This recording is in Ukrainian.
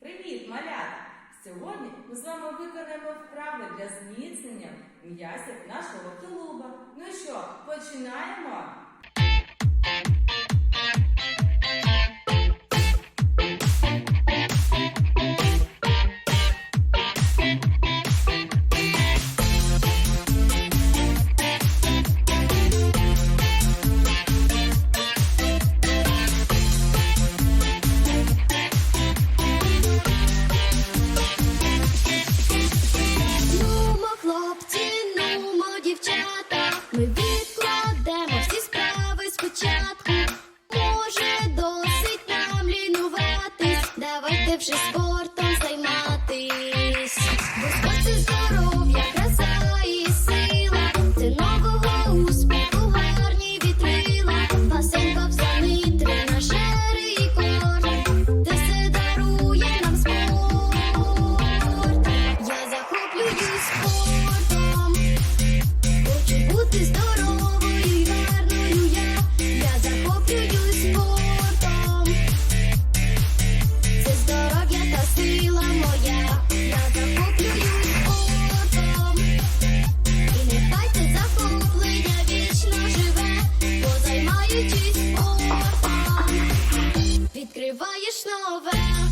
Привіт, малята! Сьогодні ми з вами виконаємо вправи для зміцнення м'язів нашого тулуба. Ну що, починаємо? Давайте вже спортом займатись, бо спорт це здоров'я, краса і сила, це нового успіху, гарні вітрила, басейн, кобзани, тренажери і корм, Те все дарує нам спорт. Я захоплююсь спортом. over.